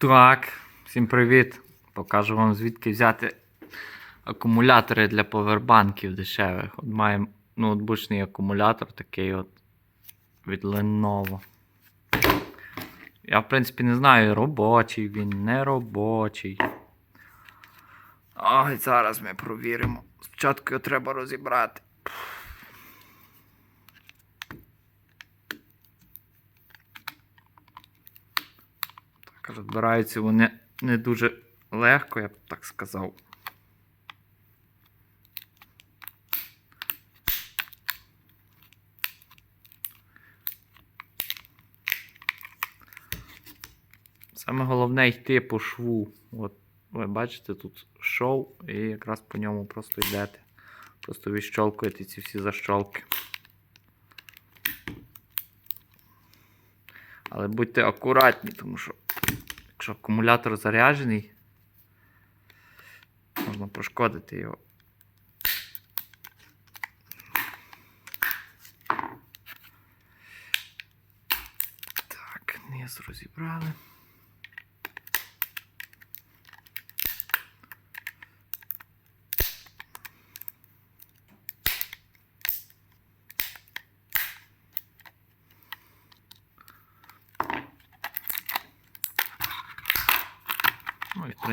Так, всім привіт. Покажу вам звідки взяти акумулятори для повербанків дешевих. От маємо ноутбучний акумулятор такий от від Lenovo. Я, в принципі, не знаю, робочий він, не робочий. Ой, зараз ми провіримо. Спочатку його треба розібрати. Розбираються вони не дуже легко, я б так сказав. Саме головне йти по шву. От, ви бачите, тут шов, і якраз по ньому просто йдете. Просто відщолкуєте ці всі защолки. Але будьте акуратні, тому що якщо акумулятор заряджений, можна пошкодити його. Так, низ розібрали.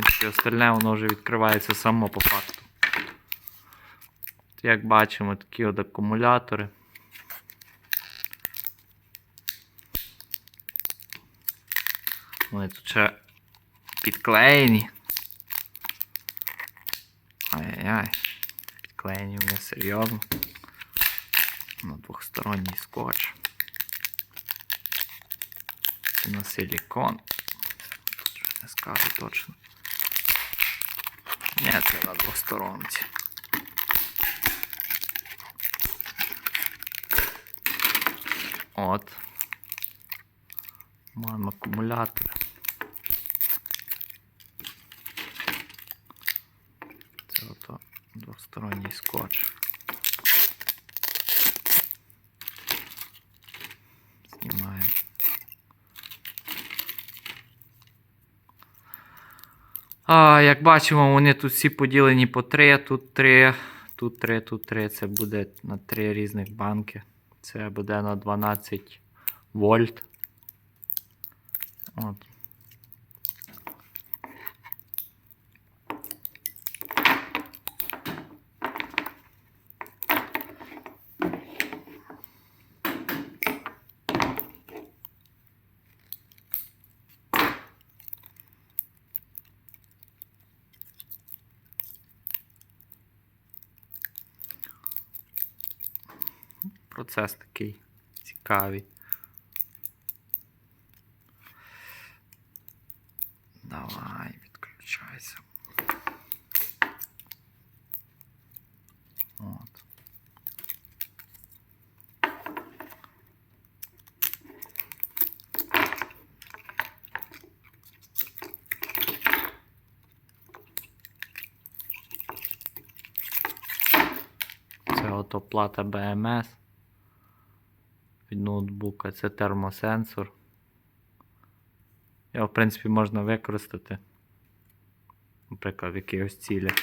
Принципі остальне воно вже відкривається само по факту. Як бачимо, такі от акумулятори. Вони тут ще підклеєні. Ай-яй-яй. Підклеєні вони серйозно. На двохсторонній скотч. На силікон. Тут не скажу точно. Це на двосторонці. От. Маємо акумулятор. Це ото двосторонній скотч. А, як бачимо, вони тут всі поділені по три, тут три, тут три, тут три. Це буде на три різних банки. Це буде на 12 вольт. От. Процес такий цікавий. Давай, відключайся. От. Це ото плата BMS від ноутбука, це термосенсор. Його, в принципі, можна використати, наприклад, в якихось цілях.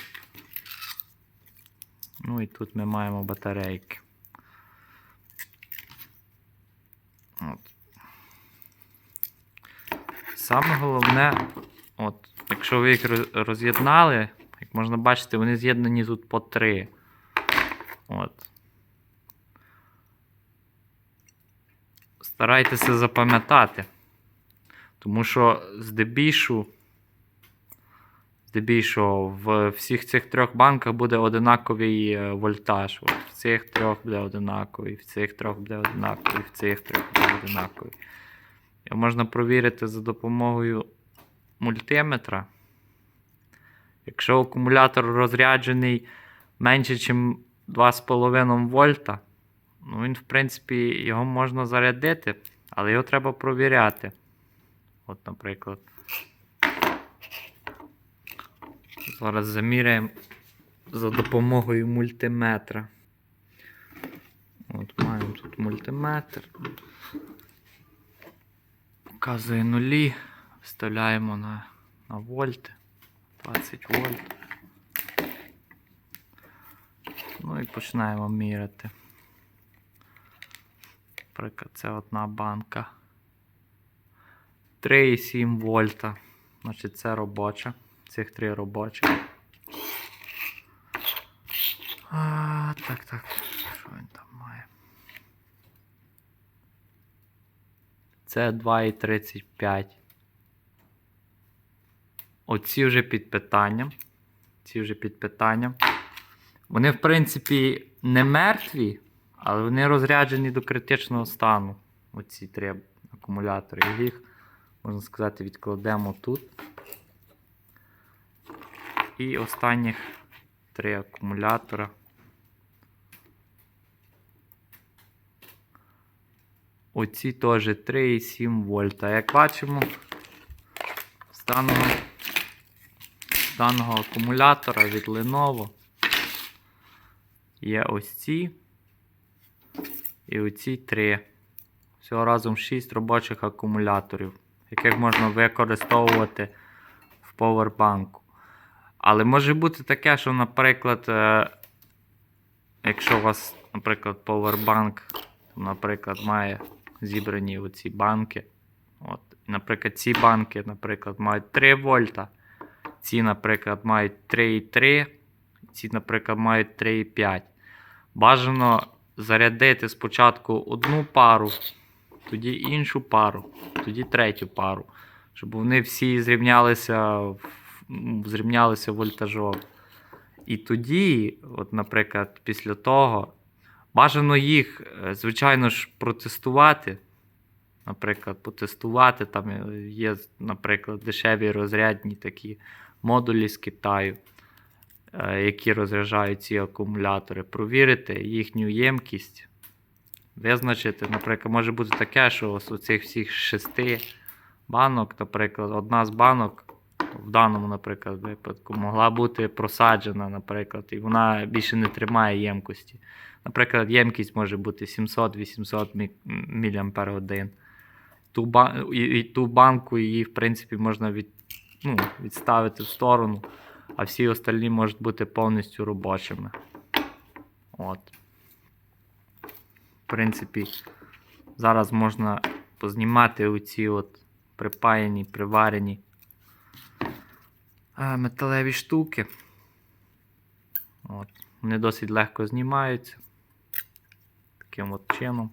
Ну і тут ми маємо батарейки. От. Саме головне, от, якщо ви їх роз'єднали, як можна бачити, вони з'єднані тут по три. От. Старайтеся запам'ятати. Тому що здебільшу, здебільшого в всіх цих трьох банках буде одинаковий е, вольтаж. От в цих трьох буде одинаковий, в цих трьох буде одинаковий, в цих трьох буде одинаковий. Його можна провірити за допомогою мультиметра. Якщо акумулятор розряджений менше, ніж 2,5 вольта, ну він, в принципі, його можна зарядити, але його треба провіряти. От, наприклад. Зараз заміряємо за допомогою мультиметра. От маємо тут мультиметр. Показує нулі. Вставляємо на, на вольти. 20 вольт. Ну і починаємо міряти. Наприклад, це одна банка. 3,7 вольта. Значить, це робоча. Цих три робочі. А, так, так. Що він там має? Це 2,35. Оці вже під питанням. Ці вже під питанням. Вони, в принципі, не мертві, але вони розряджені до критичного стану. Оці три акумулятори. Їх, можна сказати, відкладемо тут. І останніх три акумулятора. Оці теж 3,7 вольта. Як бачимо, з даного, з даного акумулятора від Lenovo є ось ці і оці три. Всього разом 6 робочих акумуляторів, яких можна використовувати в повербанку. Але може бути таке, що, наприклад, е, якщо у вас, наприклад, повербанк, наприклад, має зібрані оці банки. От, наприклад, ці банки, наприклад, мають 3 вольта. Ці, наприклад, мають 3,3, ці, наприклад, мають 3,5. Бажано зарядити спочатку одну пару, тоді іншу пару, тоді третю пару, щоб вони всі зрівнялися, ну, зрівнялися вольтажом. І тоді, от, наприклад, після того, бажано їх, е, звичайно ж, протестувати. Наприклад, потестувати. Там є, наприклад, дешеві розрядні такі модулі з Китаю, які розряджають ці акумулятори, провірити їхню ємкість, визначити, наприклад, може бути таке, що з оцих всіх шести банок, наприклад, одна з банок в даному, наприклад, випадку могла бути просаджена, наприклад, і вона більше не тримає ємкості. Наприклад, ємкість може бути 700-800 мАч. Ту, ба- і, і ту банку її, в принципі, можна від, ну, відставити в сторону, а всі остальні можуть бути повністю робочими. От. В принципі, зараз можна познімати оці от припаяні, приварені е, металеві штуки. От. Вони досить легко знімаються. Таким от чином.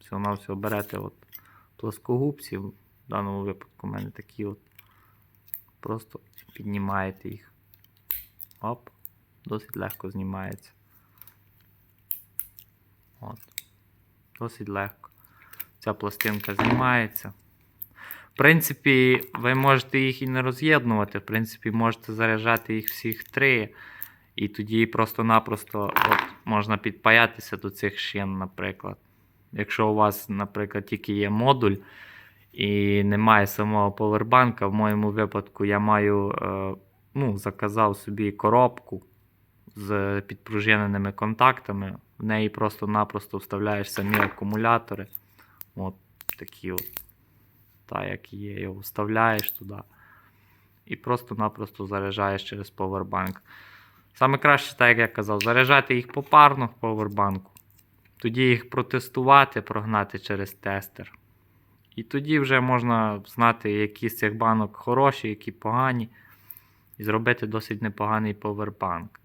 Всього на всього берете от плоскогубці. В даному випадку в мене такі от. Просто піднімаєте їх. Оп. Досить легко знімається. От. Досить легко. Ця пластинка знімається. В принципі, ви можете їх і не роз'єднувати. В принципі, можете заряджати їх всіх три. І тоді просто-напросто от, можна підпаятися до цих шин, наприклад. Якщо у вас, наприклад, тільки є модуль і немає самого повербанка, в моєму випадку я маю, е, ну, заказав собі коробку з підпружиненими контактами. В неї просто-напросто вставляєш самі акумулятори. От такі от. Та, як є, його вставляєш туди. І просто-напросто заряджаєш через повербанк. Саме краще, так як я казав, заряджати їх попарно в повербанку. Тоді їх протестувати, прогнати через тестер. І тоді вже можна знати, які з цих банок хороші, які погані. І зробити досить непоганий повербанк.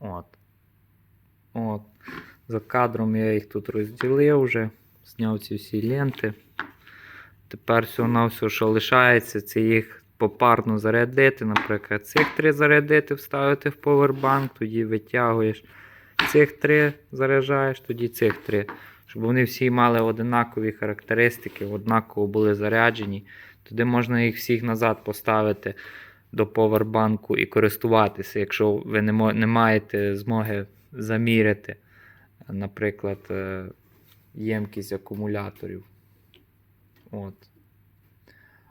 От. От. За кадром я їх тут розділив вже. Зняв ці всі ленти. Тепер все на все, що лишається, це їх попарно зарядити. Наприклад, цих три зарядити, вставити в повербанк, тоді витягуєш. Цих три заряджаєш, тоді цих три. Щоб вони всі мали однакові характеристики, однаково були заряджені. Тоді можна їх всіх назад поставити до повербанку і користуватися, якщо ви не, не маєте змоги заміряти, наприклад, е, ємкість акумуляторів. От.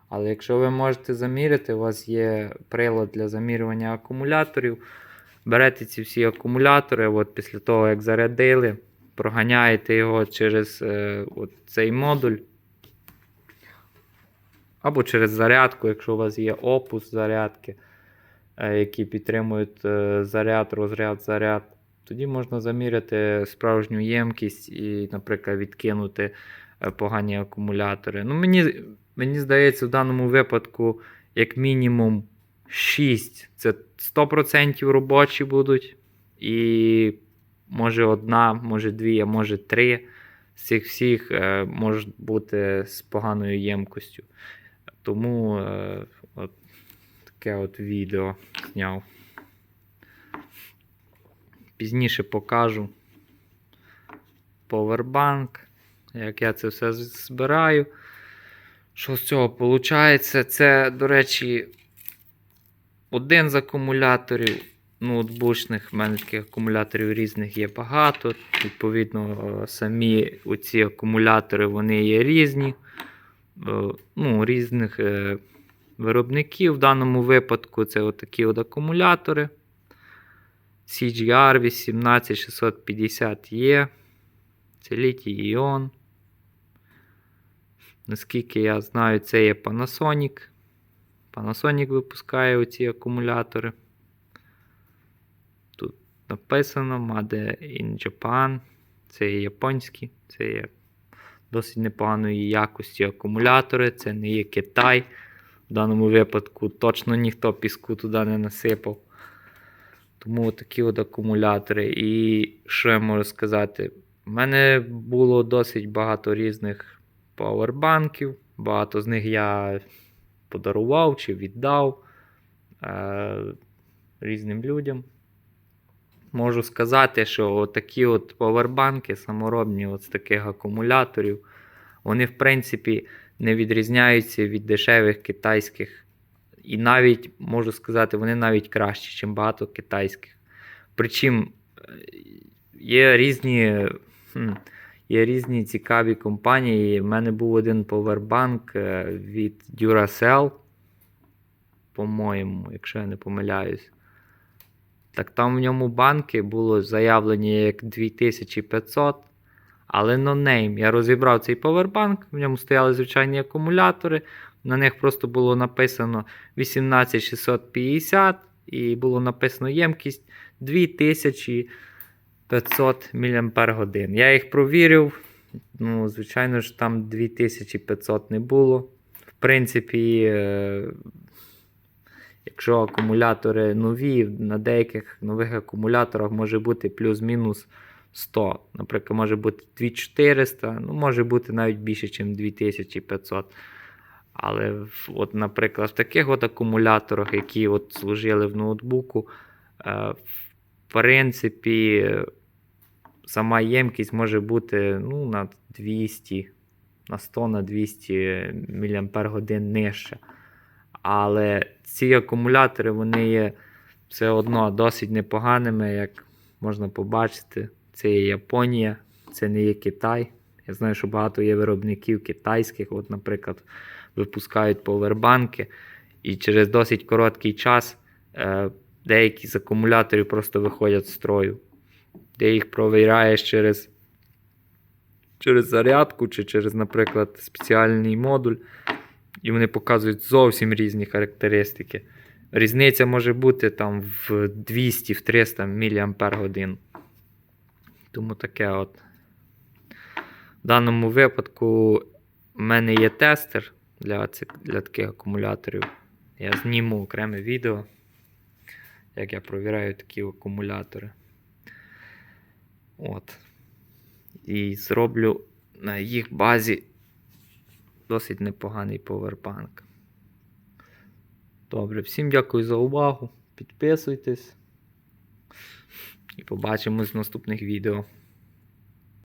Але якщо ви можете заміряти, у вас є прилад для замірювання акумуляторів. Берете ці всі акумулятори, от після того, як зарядили, проганяєте його через е, от цей модуль. або через зарядку, якщо у вас є опус зарядки, е, які підтримують е, заряд, розряд, заряд. Тоді можна заміряти справжню ємкість і, наприклад, відкинути е, погані акумулятори. Ну, мені, мені здається, в даному випадку, як мінімум, 6 це 100% робочі будуть. І може одна, може дві, а може три. З цих всіх е, можуть бути з поганою ємкостю. Тому е, от таке от відео зняв. Пізніше покажу повербанк, як я це все збираю. Що з цього виходить? Це, до речі, один з акумуляторів ноутбучних. У мене таких акумуляторів різних є багато. Відповідно, е, самі оці акумулятори вони є різні. Е, Ну, різних е, виробників. В даному випадку це отакі от акумулятори. CGR 18650E. Це літій іон. Наскільки я знаю, це є Panasonic. Panasonic випускає оці акумулятори. Написано Made in Japan. Це є японські, це є досить непоганої якості акумулятори. Це не є Китай. В даному випадку точно ніхто піску туди не насипав. Тому такі от акумулятори. І що я можу сказати? У мене було досить багато різних пауербанків. Багато з них я подарував чи віддав е, різним людям. Можу сказати, що такі от павербанки саморобні от з таких акумуляторів, вони, в принципі, не відрізняються від дешевих китайських. І навіть, можу сказати, вони навіть кращі, ніж багато китайських. Причому е, є різні, є різні цікаві компанії. У мене був один повербанк е, від Duracell, по-моєму, якщо я не помиляюсь. Так там в ньому банки було заявлені як 2500. Але name. Я розібрав цей повербанк, в ньому стояли звичайні акумулятори. На них просто було написано 18650 і було написано ємкість 2500 мАч. Я їх провірив. Ну, звичайно ж, там 2500 не було. В принципі, е, якщо акумулятори нові, на деяких нових акумуляторах може бути плюс-мінус 100. Наприклад, може бути 2400, ну, може бути навіть більше, ніж 2500. Але, от, наприклад, в таких от акумуляторах, які от служили в ноутбуку, е, в принципі, сама ємкість може бути ну, на 200, на 100 на 200 мАч нижче. Але ці акумулятори вони є все одно досить непоганими, як можна побачити. Це є Японія, це не є Китай. Я знаю, що багато є виробників китайських, от, наприклад, випускають повербанки, і через досить короткий час е, деякі з акумуляторів просто виходять з строю. Ти їх провіряєш через, через зарядку чи через, наприклад, спеціальний модуль, і вони показують зовсім різні характеристики. Різниця може бути там в 200-300 мАч. Тому таке от. В даному випадку в мене є тестер для, для таких акумуляторів. Я зніму окреме відео, як я провіряю такі акумулятори. От. І зроблю на їх базі досить непоганий повербанк. Добре, всім дякую за увагу. Підписуйтесь. І побачимось в наступних відео.